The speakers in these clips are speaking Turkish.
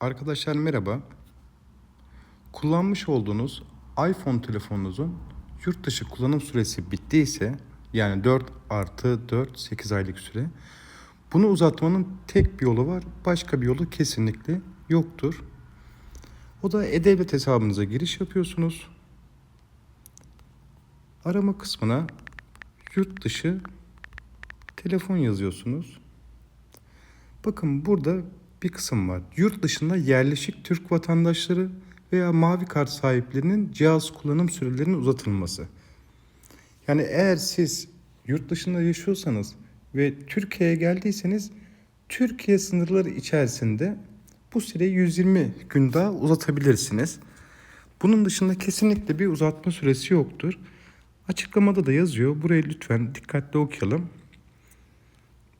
Arkadaşlar merhaba. Kullanmış olduğunuz iPhone telefonunuzun yurt dışı kullanım süresi bittiyse yani 4 artı 4 8 aylık süre bunu uzatmanın tek bir yolu var. Başka bir yolu kesinlikle yoktur. O da E-Devlet hesabınıza giriş yapıyorsunuz. Arama kısmına yurt dışı telefon yazıyorsunuz. Bakın burada bir kısım var. Yurt dışında yerleşik Türk vatandaşları veya mavi kart sahiplerinin cihaz kullanım sürelerinin uzatılması. Yani eğer siz yurt dışında yaşıyorsanız ve Türkiye'ye geldiyseniz Türkiye sınırları içerisinde bu süreyi 120 gün daha uzatabilirsiniz. Bunun dışında kesinlikle bir uzatma süresi yoktur. Açıklamada da yazıyor. Burayı lütfen dikkatli okuyalım.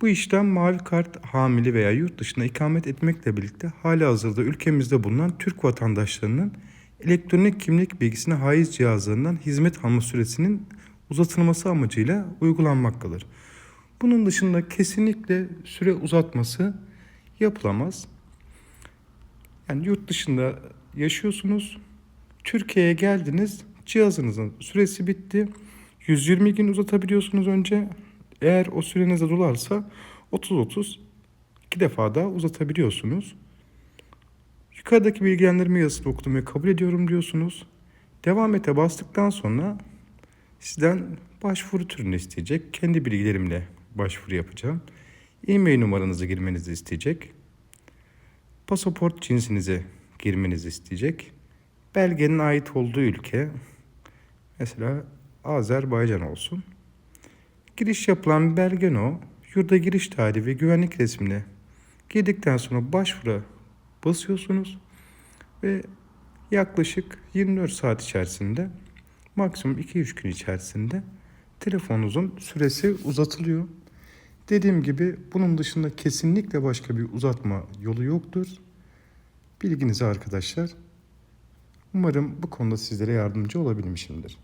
Bu işlem mavi kart hamili veya yurt dışında ikamet etmekle birlikte hali hazırda ülkemizde bulunan Türk vatandaşlarının elektronik kimlik bilgisine haiz cihazlarından hizmet alma süresinin uzatılması amacıyla uygulanmaktadır. Bunun dışında kesinlikle süre uzatması yapılamaz. Yani yurt dışında yaşıyorsunuz, Türkiye'ye geldiniz, cihazınızın süresi bitti. 120 gün uzatabiliyorsunuz önce. Eğer o sürenize dolarsa 30-30 iki defa daha uzatabiliyorsunuz. Yukarıdaki bilgilendirme yazısını okudum ve kabul ediyorum diyorsunuz. Devam ete bastıktan sonra sizden başvuru türünü isteyecek. Kendi bilgilerimle başvuru yapacağım. E-mail numaranızı girmenizi isteyecek. Pasaport cinsinizi girmenizi isteyecek. Belgenin ait olduğu ülke mesela Azerbaycan olsun. Giriş yapılan belgen o. Yurda giriş tarihi ve güvenlik resmine girdikten sonra başvura basıyorsunuz ve yaklaşık 24 saat içerisinde maksimum 2-3 gün içerisinde telefonunuzun süresi uzatılıyor. Dediğim gibi bunun dışında kesinlikle başka bir uzatma yolu yoktur. Bilginize arkadaşlar. Umarım bu konuda sizlere yardımcı olabilmişimdir.